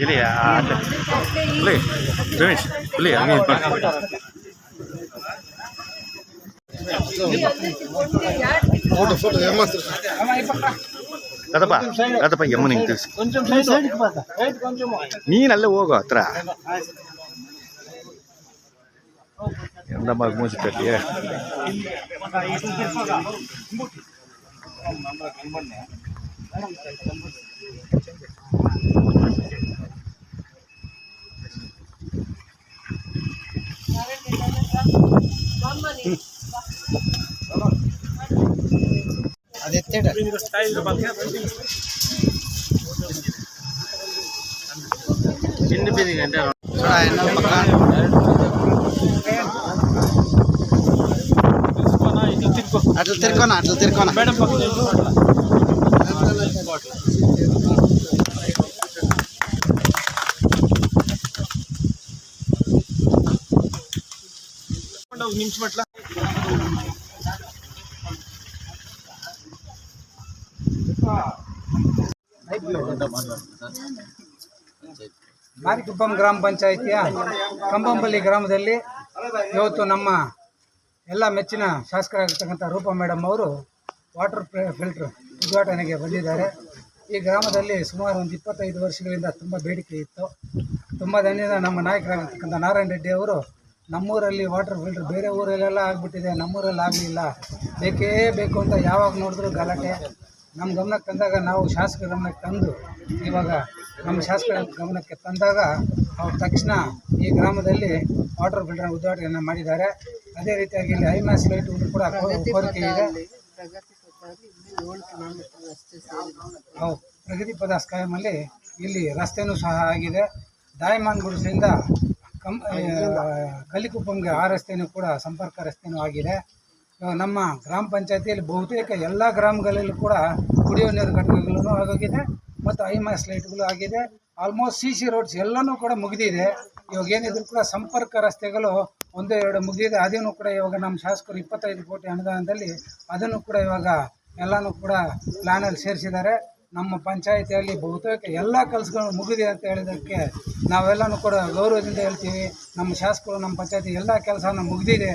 ಇಲ್ಲಿ ಇಲ್ಲಿ ರಮೇಶ್ ಇಲ್ಲಿ ಹಂಗೆ ಇದು ಮಾಡಿ ಫೋಟೋ ಫೋಟೋ ಏಮಾಸ್ತ್ರ ಕದಪ್ಪ ಕದಪ್ಪ ಯಮ್ಮ ನಿಂಗೆ ತಿಳಿಸಿ ನೀನಲ್ಲೇ ಹೋಗು ಹತ್ರ ಎಂದಮ್ಮ அப்படிங்கிற ஸ்டைலில் பாருங்க ரெண்டு பேருக்கு ரெண்டு అట్లా తిరుకోనా ಮಾರಿಕುಪ್ಪಂ ಗ್ರಾಮ ಪಂಚಾಯಿತಿಯ ಕಂಬಂಬಲ್ಲಿ ಗ್ರಾಮದಲ್ಲಿ ಇವತ್ತು ನಮ್ಮ ಎಲ್ಲ ಮೆಚ್ಚಿನ ಶಾಸಕರಾಗಿರ್ತಕ್ಕಂಥ ರೂಪಾ ಮೇಡಮ್ ಅವರು ವಾಟರ್ ಫಿಲ್ಟರ್ ಉದ್ಘಾಟನೆಗೆ ಬಂದಿದ್ದಾರೆ. ಈ ಗ್ರಾಮದಲ್ಲಿ ಸುಮಾರು ಒಂದು ಇಪ್ಪತ್ತೈದು ವರ್ಷಗಳಿಂದ ತುಂಬ ಬೇಡಿಕೆ ಇತ್ತು. ತುಂಬ ದಿನದಿಂದ ನಮ್ಮ ನಾಯಕರಾಗಿರ್ತಕ್ಕಂಥ ನಾರಾಯಣ ರೆಡ್ಡಿ ಅವರು ನಮ್ಮೂರಲ್ಲಿ ವಾಟರ್ ಫಿಲ್ಟರ್ ಬೇರೆ ಊರಲ್ಲೆಲ್ಲ ಆಗಿಬಿಟ್ಟಿದೆ, ನಮ್ಮೂರಲ್ಲಿ ಆಗಲಿಲ್ಲ. ಬೇಕೇ ಬೇಕು ಅಂತ ಯಾವಾಗ ನೋಡಿದ್ರು ಗಲಾಟೆ. ನಮ್ಮ ಗಮನಕ್ಕೆ ತಂದಾಗ ನಾವು ಶಾಸಕರ ಗಮನಕ್ಕೆ ತಂದು ಇವಾಗ ನಮ್ಮ ಶಾಸಕರ ಗಮನಕ್ಕೆ ತಂದಾಗ ಅವ್ರು ತಕ್ಷಣ ಈ ಗ್ರಾಮದಲ್ಲಿ ವಾಟರ್ ಫಿಲ್ಟರ್ ಉದ್ಘಾಟನೆಯನ್ನು ಮಾಡಿದ್ದಾರೆ. ಅದೇ ರೀತಿಯಾಗಿ ಇಲ್ಲಿ ಐಮ್ಯಾಸ್ ಲೈಟ್ ಕೂಡ ಕೋರಿಕೆ ಇದೆ. ಹೌದು. ಪ್ರಗತಿ ಪದ ಕಾಯಮಲ್ಲಿ ಇಲ್ಲಿ ರಸ್ತೆನೂ ಸಹ ಆಗಿದೆ. ಡಾಯಮಾನ್ ಗುಡಿಸಿಂದ ಕಂ ಆ, ಕಲ್ಲಿಕುಪ್ಪಂಗೆ ಆ ರಸ್ತೆಯೂ ಕೂಡ ಸಂಪರ್ಕ ರಸ್ತೆಯೂ ಆಗಿದೆ. ನಮ್ಮ ಗ್ರಾಮ ಪಂಚಾಯತಿಯಲ್ಲಿ ಬಹುತೇಕ ಎಲ್ಲ ಗ್ರಾಮಗಳಲ್ಲೂ ಕೂಡ ಕುಡಿಯುವ ನೀರು ಘಟಕಗಳೂ ಆಗೋಗಿದೆ ಮತ್ತು ಐಮಾಸ್ ಲೈಟ್ಗಳು ಆಗಿದೆ. ಆಲ್ಮೋಸ್ಟ್ ಸಿ ಸಿ ರೋಡ್ಸ್ ಎಲ್ಲನೂ ಕೂಡ ಮುಗಿದಿದೆ. ಇವಾಗ ಏನಿದ್ರು ಕೂಡ ಸಂಪರ್ಕ ರಸ್ತೆಗಳು ಒಂದು ಎರಡು ಮುಗಿದಿದೆ. ಅದನ್ನು ಕೂಡ ಇವಾಗ ನಮ್ಮ ಶಾಸಕರು ಇಪ್ಪತ್ತೈದು ಕೋಟಿ ಅನುದಾನದಲ್ಲಿ ಅದನ್ನು ಕೂಡ ಇವಾಗ ಎಲ್ಲನೂ ಕೂಡ ಪ್ಲ್ಯಾನಲ್ಲಿ ಸೇರಿಸಿದ್ದಾರೆ. ನಮ್ಮ ಪಂಚಾಯಿತಿಯಲ್ಲಿ ಬಹುತೇಕ ಎಲ್ಲ ಕೆಲಸಗಳು ಮುಗಿದೆ ಅಂತ ಹೇಳಿದ್ದಕ್ಕೆ ನಾವೆಲ್ಲನೂ ಕೂಡ ಗೌರವದಿಂದ ಹೇಳ್ತೀವಿ. ನಮ್ಮ ಶಾಸಕರು, ನಮ್ಮ ಪಂಚಾಯತಿ ಎಲ್ಲ ಕೆಲಸನ ಮುಗಿದಿದೆ,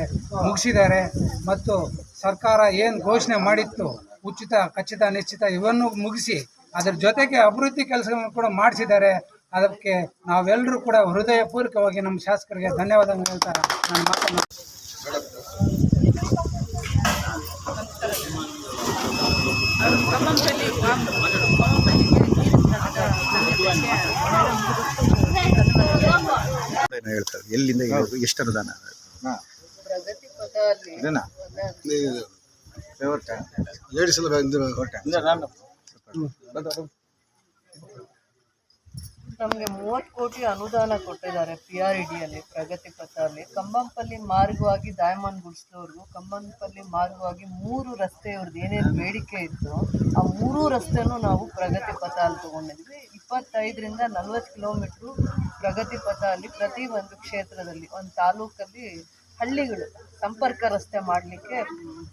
ಮುಗಿಸಿದ್ದಾರೆ. ಮತ್ತು ಸರ್ಕಾರ ಏನು ಘೋಷಣೆ ಮಾಡಿತ್ತು, ಉಚಿತ, ಖಚಿತ, ನಿಶ್ಚಿತ ಇವನ್ನು ಮುಗಿಸಿ ಅದರ ಜೊತೆಗೆ ಅಭಿವೃದ್ಧಿ ಕೆಲಸಗಳನ್ನು ಕೂಡ ಮಾಡಿಸಿದ್ದಾರೆ. ಅದಕ್ಕೆ ನಾವೆಲ್ಲರೂ ಕೂಡ ಹೃದಯಪೂರ್ವಕವಾಗಿ ನಮ್ಮ ಶಾಸಕರಿಗೆ ಧನ್ಯವಾದ ಹೇಳ್ತಾರೆ ನಾನು ಮಾತನ್ನು ಹೇಳ್ತಾರೆ ಎಲ್ಲಿಂದ ಎಷ್ಟು ಅನುದಾನ? ಏಳು ಸಲ ನಮಗೆ ಮೂವತ್ತು ಕೋಟಿ ಅನುದಾನ ಕೊಟ್ಟಿದ್ದಾರೆ ಪಿ ಆರ್ ಇ ಡಿಯಲ್ಲಿ ಪ್ರಗತಿ ಪಥ ಅಲ್ಲಿ ಕಂಬಂಪಲ್ಲಿ ಮಾರ್ಗವಾಗಿ ಡೈಮಂಡ್ ಗುಡಿಸಿದವ್ರಿಗೂ ಕಂಬಂಪಲ್ಲಿ ಮಾರ್ಗವಾಗಿ ಮೂರು ರಸ್ತೆಯವ್ರದ್ದು ಏನೇನು ಬೇಡಿಕೆ ಇತ್ತು, ಆ ಮೂರೂ ರಸ್ತೆನೂ ನಾವು ಪ್ರಗತಿ ಪಥ ಅಲ್ಲಿ ತೊಗೊಂಡಿದ್ವಿ. ಇಪ್ಪತ್ತೈದರಿಂದ ನಲ್ವತ್ತು ಕಿಲೋಮೀಟ್ರು ಪ್ರಗತಿ ಪಥ ಅಲ್ಲಿ ಪ್ರತಿ ಒಂದು ಕ್ಷೇತ್ರದಲ್ಲಿ, ಒಂದು ತಾಲೂಕಲ್ಲಿ ಹಳ್ಳಿಗಳು ಸಂಪರ್ಕ ರಸ್ತೆ ಮಾಡಲಿಕ್ಕೆ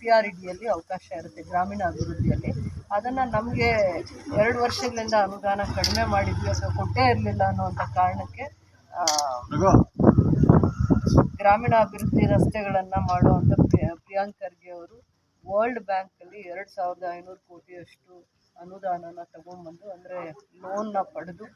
ಪಿ ಆರ್ ಇಡಿಯಲ್ಲಿ ಡಿಯಲ್ಲಿ ಅವಕಾಶ ಇರುತ್ತೆ ಗ್ರಾಮೀಣ ಅಭಿವೃದ್ಧಿಯಲ್ಲಿ ಅದನ್ನು ನಮಗೆ ಎರಡು ವರ್ಷಗಳಿಂದ ಅನುದಾನ ಕಡಿಮೆ ಮಾಡಿದ್ವಿ ಅಥವಾ ಕೊಟ್ಟೇ ಇರಲಿಲ್ಲ ಅನ್ನುವಂಥ ಕಾರಣಕ್ಕೆ ಗ್ರಾಮೀಣ ಅಭಿವೃದ್ಧಿ ರಸ್ತೆಗಳನ್ನು ಮಾಡುವಂಥ ಪ್ರಿಯಾಂಕರ್ಗೆ ಪ್ರಿಯಾಂಕ್ ಖರ್ಗೆ ಅವರು ವರ್ಲ್ಡ್ ಬ್ಯಾಂಕಲ್ಲಿ ಎರಡು ಸಾವಿರದ ಐನೂರು ಕೋಟಿಯಷ್ಟು ಅನುದಾನನ ತಗೊಂಬಂದು ಅಂದರೆ ಲೋನ್ನ ಪಡೆದು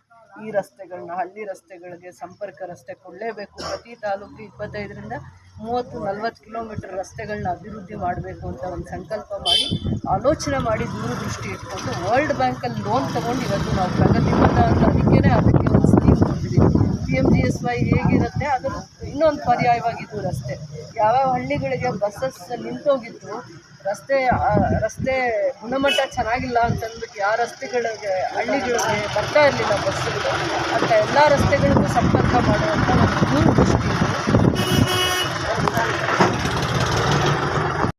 ಈ ರಸ್ತೆಗಳನ್ನ ಹಳ್ಳಿ ರಸ್ತೆಗಳಿಗೆ ಸಂಪರ್ಕ ರಸ್ತೆ ಕೊಡಲೇಬೇಕು. ಪ್ರತಿ ತಾಲೂಕು ಇಪ್ಪತ್ತೈದರಿಂದ ಮೂವತ್ತು ನಲ್ವತ್ತು ಕಿಲೋಮೀಟರ್ ರಸ್ತೆಗಳನ್ನ ಅಭಿವೃದ್ಧಿ ಮಾಡಬೇಕು ಅಂತ ಒಂದು ಸಂಕಲ್ಪ ಮಾಡಿ, ಆಲೋಚನೆ ಮಾಡಿ ದೂರದೃಷ್ಟಿ ಇಟ್ಕೊಂಡು ವರ್ಲ್ಡ್ ಬ್ಯಾಂಕಲ್ಲಿ ಲೋನ್ ತಗೊಂಡು ಇವತ್ತು ನಾವು ಪ್ರಗತಿ ಪಥ ಅಂತ ಅದಕ್ಕೇ ಅದಕ್ಕೆ ಒಂದು scheme ತಂದಿದ್ದೀವಿ P M G S Y ಹೇಗಿರುತ್ತೆ ಅದರ ಇನ್ನೊಂದು ಪರ್ಯಾಯವಾಗಿದ್ದು ರಸ್ತೆ. ಯಾವ್ಯಾವ ಹಳ್ಳಿಗಳಿಗೆ ಬಸ್ಸಸ್ ನಿಂತೋಗಿತ್ತು ರಸ್ತೆ ರಸ್ತೆ ಗುಣಮಟ್ಟ ಚೆನ್ನಾಗಿಲ್ಲ ಅಂತಂದ್ಬಿಟ್ಟು ಯಾವ ರಸ್ತೆಗಳಿಗೆ, ಹಳ್ಳಿಗಳಿಗೆ ಬರ್ತಾ ಇರಲಿಲ್ಲ ಬಸ್ಸುಗಳು ಅಂತ ಎಲ್ಲ ರಸ್ತೆಗಳಿಗೂ ಸಂಪರ್ಕ ಮಾಡುವಂಥ ಒಂದು ದೂರದೃಷ್ಟಿ